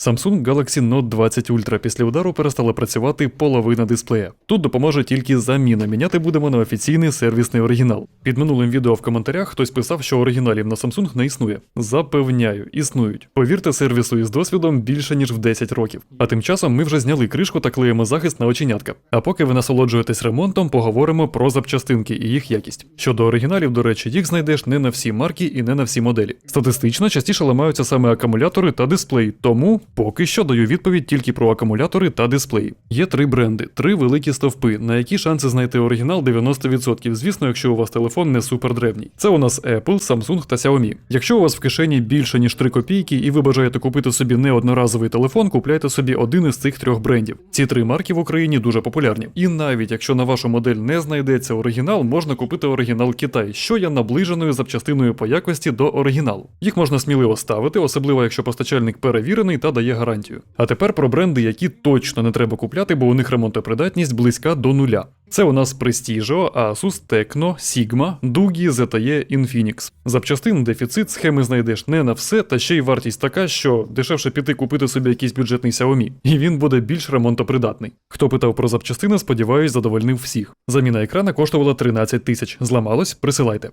Samsung Galaxy Note 20 Ultra після удару перестала працювати половина дисплея. Тут допоможе тільки заміна. Міняти будемо на офіційний сервісний оригінал. Під минулим відео в коментарях хтось писав, що оригіналів на Samsung не існує. Запевняю, існують. Повірте сервісу із досвідом більше ніж в 10 років. А тим часом ми вже зняли кришку та клеїмо захист на оченятка. А поки ви насолоджуєтесь ремонтом, поговоримо про запчастинки і їх якість. Щодо оригіналів, до речі, їх знайдеш не на всі марки і не на всі моделі. Статистично частіше ламаються саме акумулятори та дисплей, тому поки що даю відповідь тільки про акумулятори та дисплеї. Є три бренди, три великі стовпи, на які шанси знайти оригінал 90%, звісно, якщо у вас телефон не супер древній. Це у нас Apple, Samsung та Xiaomi. Якщо у вас в кишені більше ніж 3 копійки, і ви бажаєте купити собі не одноразовий телефон, купляйте собі один із цих трьох брендів. Ці три марки в Україні дуже популярні. І навіть якщо на вашу модель не знайдеться оригінал, можна купити оригінал Китай, що є наближеною запчастиною по якості до оригіналу. Їх можна сміливо ставити, особливо якщо постачальник перевірений та дає гарантію. А тепер про бренди, які точно не треба купляти, бо у них ремонтопридатність близька до нуля. Це у нас Prestigio, Asus, Tecno, Sigma, Doogee, ZTE, Infinix. Запчастин дефіцит схеми знайдеш не на все, та ще й вартість така, що дешевше піти купити собі якийсь бюджетний Xiaomi, і він буде більш ремонтопридатний. Хто питав про запчастини, сподіваюсь, задовольнив всіх. Заміна екрана коштувала 13 тисяч. Зламалось, присилайте.